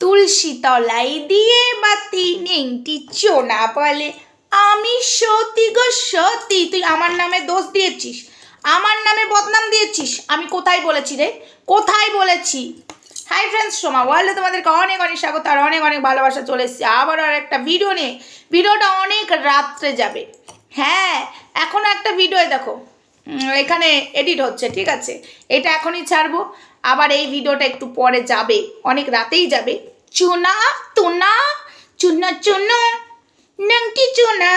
তুলসী তলাই দিয়ে বা বাতি নেংটি চোনা বলে। আমি সতী গো, সতী, তুই আমার নামে দোষ দিয়েছিস। আমার নামে বদনাম দিয়েছিস। আমি কোথায় বলেছি রে? কোথায় বলেছি? হাই ফ্রেন্ডস সোমা ওয়ার্ল্ডে তোমাদেরকে অনেক অনেক স্বাগত আর অনেক অনেক ভালোবাসা চলে এসেছি। আবার আর একটা ভিডিও নিয়ে। ভিডিওটা অনেক রাত্রে যাবে। হ্যাঁ এখনও একটা ভিডিও দেখো। এখানে এডিট হচ্ছে, ঠিক আছে? এটা এখনই ছাড়বো। আবার এই ভিডিওটা একটু পরে যাবে। অনেক রাতেই যাবে। চুনা, তুনা, চুনা চুনা, নেংটি চুনা।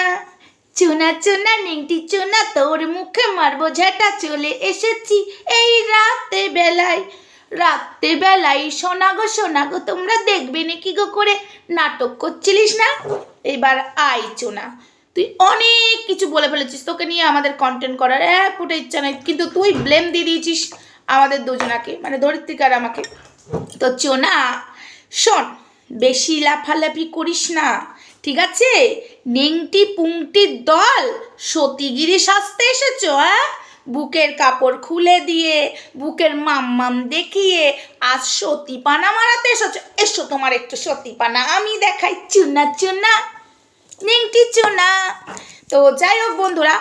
চুনা চুনা, নেংটি চুনা, তোর মুখে মারবো ঝাঁটা। চলে এসেছি এই রাতে বেলায়। রাতে বেলায় শোনা গো শোনা গো, তোমরা দেখবে নাকি গো করে নাটক করছিলিস না? এবার আই চুনা। তুই অনেক কিছু বলে ফেলেছিস, তোকে নিয়ে আমাদের কন্টেন্ট করার এক ফুটে ইচ্ছা নেই, কিন্তু তুই ব্লেম দিয়ে দিয়েছিস আমাদের দুজনাকে মানে ধরিত্রিকার আমাকে। তো চোনা শোন, বেশি লাফালাফি করিস না, ঠিক আছে? নেংটি পুংটির দল, সতীগিরি সাজতে এসেছ হ্যাঁ? বুকের কাপড় খুলে দিয়ে, বুকের মাম্মাম দেখিয়ে, আজ সতীপানা মারাতে এসেছ। এসো তোমার একটু সতীপানা, আমি দেখাই। চুনা চুনা, নিংটি চুনা। তো যাই হোক বন্ধুরা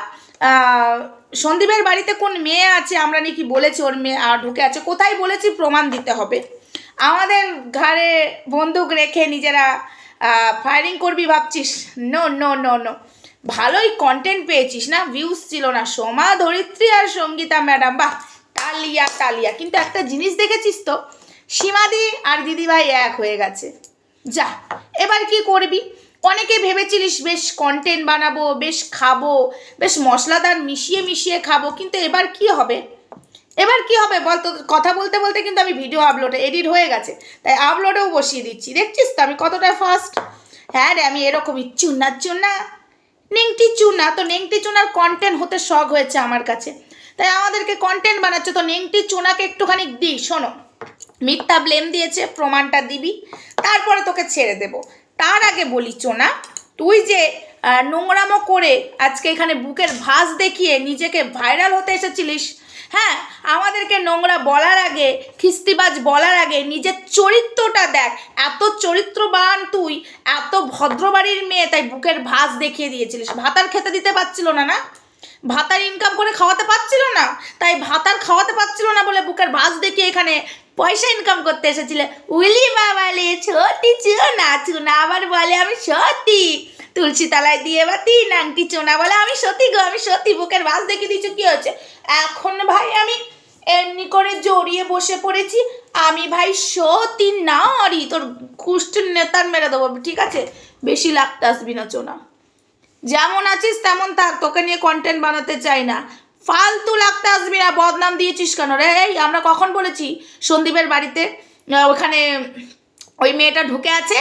সন্দীপের বাড়িতে কোন মেয়ে আছে? আমরা নাকি বলেছি ওর মেয়ে ঢুকে আছে। কোথায় বলেছি? প্রমাণ দিতে হবে। আমাদের ঘরে বন্দুক রেখে নিজেরা ফায়ারিং করবি ভাবছিস? নো নো নো নো ভালোই কন্টেন্ট পেয়েছিস না? ভিউজ ছিল না। সোমা, ধরিত্রী আর সঙ্গীতা ম্যাডাম বাহ, তালিয়া তালিয়া। কিন্তু একটা জিনিস দেখেছিস তো? সীমাদি আর দিদিভাই এক হয়ে গেছে। যা, এবার কি করবি? অনেকে ভেবেছিলিস, বেশ কন্টেন্ট বানাবো, বেশ খাব, বেশ মশলাদার মিশিয়ে মিশিয়ে খাব। কিন্তু এবার কি হবে? এবার কি হবে বল তো, কথা বলতে বলতে কিন্তু আমি ভিডিও আপলোডে এডিট হয়ে গেছে। তাই আপলোডেও বসিয়ে দিচ্ছি। দেখছিস তো আমি কতটা ফাস্ট হ্যাঁ রে, আমি এরকমই চুনা চুনা নেংটি চুনা তো নেংটি চুনার কন্টেন্ট হতে শখ হয়েছে আমার কাছে। তাই আমাদেরকে কন্টেন্ট বানাচ্ছে, তো নেংটি চুনাকে একটুখানি দিই শোনো। মিথ্যা ব্লেম দিয়েছে, প্রমাণটা দিবি, তারপরে তোকে ছেড়ে দেব। তার আগে বলি চোনা তুই যে নোংরামো করে আজকে এখানে বুকের ভাঁজ দেখিয়ে নিজেকে ভাইরাল হতে এসেছিলিস হ্যাঁ আমাদেরকে নোংরা বলার আগে, খিস্তিবাজ বলার আগে নিজের চরিত্রটা দেখ। এত চরিত্রবান তুই, এত ভদ্রবাড়ির মেয়ে, তাই বুকের ভাঁজ দেখিয়ে দিয়েছিলিস। ভাতার খেতে দিতে পারছিল না না? ভাতার ইনকাম করে খাওয়াতে পারছিল না? তাই ভাতার খাওয়াতে পারছিল না বলে বুকের ভাঁজ দেখিয়ে এখানে পয়সা ইনকাম করতে এসেছিলে। উলি বাবালে সত্যি চুনা চুনা আবার বলে আমি সত্যি তুলসী তলায় দিয়ে বা তিন আংটি চোনা বলে, আমি সত্যি গো, আমি সত্যি বুকের ভাঁজ দেখিয়ে দিচ্ছি কি হচ্ছে এখন ভাই আমি এমনি করে জড়িয়ে বসে পড়েছি, আমি ভাই সত্যি নারী, তোর কুষ্ঠের নেতার মেরে দেবো, ঠিক আছে? বেশি লাগতে আসবি না চোনা। যেমন আছিস তেমন থাক, তোকে নিয়ে কন্টেন্ট বানাতে চাই না। ফালতু লাগতে আসবি না, বদনাম দিয়েছিস কেন রে? এই, আমরা কখন বলেছি সন্দীপের বাড়িতে? ওখানে ওই মেয়েটা ঢুকে আছে,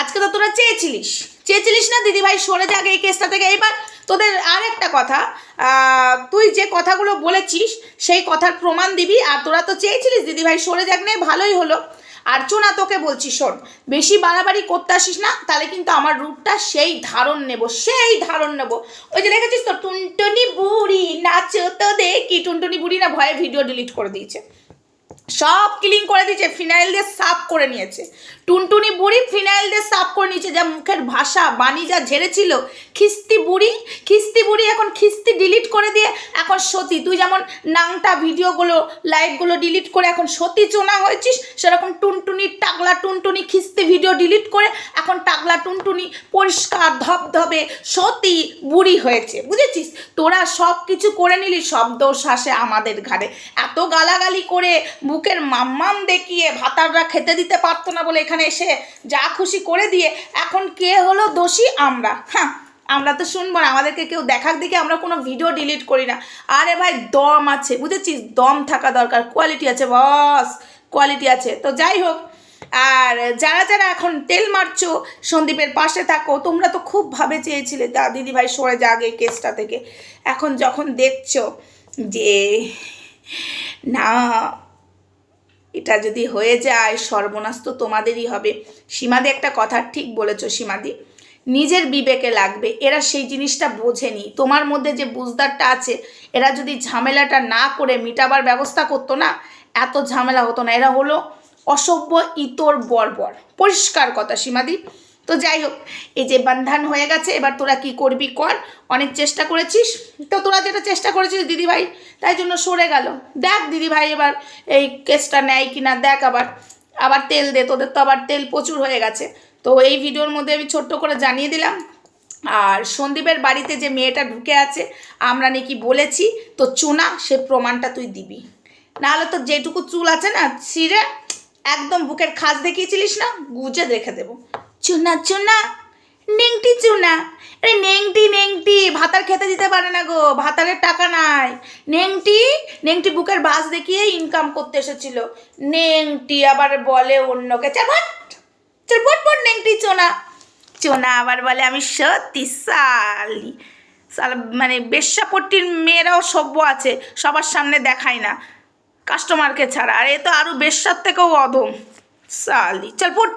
আজকে তো তোরা চেয়েছিলিস। চেয়েছিলিস না দিদি ভাই সরে যাক এই কেসটা থেকে। এবার তোদের আর একটা কথা তুই যে কথাগুলো বলেছিস, সেই কথার প্রমাণ দিবি। আর তোরা তো চেয়েছিলিস দিদি ভাই সরে যাক নে, ভালোই হলো। আর চোনা তোকে বলছি, শোন, বেশি বাড়াবাড়ি করতে আসিস না, তাহলে কিন্তু আমার রূপটা সেই ধারণ নেব, সেই ধারণ নেব। ওই যে দেখেছিস তো, টুনটুনি বুড়ি, নাচো তো দেখি। টুনটুনি বুড়ি না, ভয়ে ভিডিও ডিলিট করে দিয়েছে। সব ক্লিন করে দিয়েছে ফিনাইল দিয়ে সাফ করে নিয়েছে। টুনটুনি বুড়ি ফিনাইল দিয়ে সাফ করে নিয়েছে, যা মুখের ভাষা, বাণী যা ঝেড়েছিল। খিস্তি বুড়ি খিস্তি বুড়ি এখন খিস্তি ডিলিট করে দিয়ে এখন সতী। তুই যেমন নাংটা ভিডিওগুলো লাইভগুলো ডিলিট করে এখন সতী চোনা হয়েছিস, সেরকম টুনটুনি টাকলা টুনটুনি খিস্তি ভিডিও ডিলিট করে এখন টাকলা টুনটুনি পরিষ্কার ধবধবে সতী বুড়ি হয়েছে। বুঝেছিস? তোরা সব কিছু করে নিলি, সব দোষ আসে আমাদের ঘাড়ে। এত গালাগালি করে বুকের মাম্মাম দেখিয়ে ভাতাররা খেতে দিতে পারতো না বলে এখানে এসে যা খুশি করে দিয়ে এখন কে হলো দোষী? আমরা। হ্যাঁ আমরা তো শুনব না। আমাদেরকে কেউ দেখাক দেখে আমরা কোনো ভিডিও ডিলিট করি না। আরে ভাই, দম আছে। বুঝেছিস? দম থাকা দরকার। কোয়ালিটি আছে বস কোয়ালিটি আছে। তো যাই হোক, আর যারা যারা এখন তেল মারছো, সন্দীপের পাশে থাকো, তোমরা তো খুব ভাবে চেয়েছিলে। তা দিদিভাই সরে যাক এই কেসটা থেকে। এখন যখন দেখছ যে, না এটা যদি হয়ে যায়, সর্বনাশ তো তোমাদেরই হবে। সীমাদি একটা কথা ঠিক বলেছ সীমাদি। নিজের বিবেকে লাগবে, এরা সেই জিনিসটা বোঝেনি। তোমার মধ্যে যে বুঝদারটা আছে, এরা যদি ঝামেলাটা না করে মিটাবার ব্যবস্থা করতো না, এত ঝামেলা হতো না। এরা হলো অসভ্য, ইতর, বর্বর। পরিষ্কার কথা সীমাদি। তো যাই হোক, এই যে বন্ধন হয়ে গেছে, এবার তোরা কি করবি কর, অনেক চেষ্টা করেছিস, তো তোরা যেটা চেষ্টা করেছিস দিদিভাই, তাই জন্য সরে গেল। দেখ দিদিভাই এবার এই কেসটা নেয় কি না দেখ আবার আবার তেল দে, তোদের তো আবার তেল প্রচুর হয়ে গেছে। তো এই ভিডিওর মধ্যে আমি ছোট্ট করে জানিয়ে দিলাম, আর সন্দীপের বাড়িতে যে মেয়েটা ঢুকে আছে, আমরা নাকি বলেছি, তো চুনা, সে প্রমাণটা তুই দিবি। নাহলে তো যেটুকু চুল আছে না, ছিঁড়ে একদম বুকের খাস দেখিয়েছিলিস না, গুজে রেখে দেবো। চুনা চুনা। নেংটি, চুনা। আরে নেংটি নেংটি, ভাতার খেতে দিতে পারে না গো, ভাতারের টাকা নাই। নেংটি নেংটি বুকের ভাস দেখিয়ে ইনকাম করতে এসেছিল। নেংটি আবার বলে অন্যকে, চল ভাট চল পট পট নেংটি, চোনা। চোনা আবার বলে, আমি সত্যি সাল। মানে বেশ্যাপট্টির মেয়েরাও সভ্য আছে, সবার সামনে দেখায় না। কাস্টমারকে ছাড়া। আর এ তো আরও বেশ্যার থেকেও অধম। সালি, চল ফুট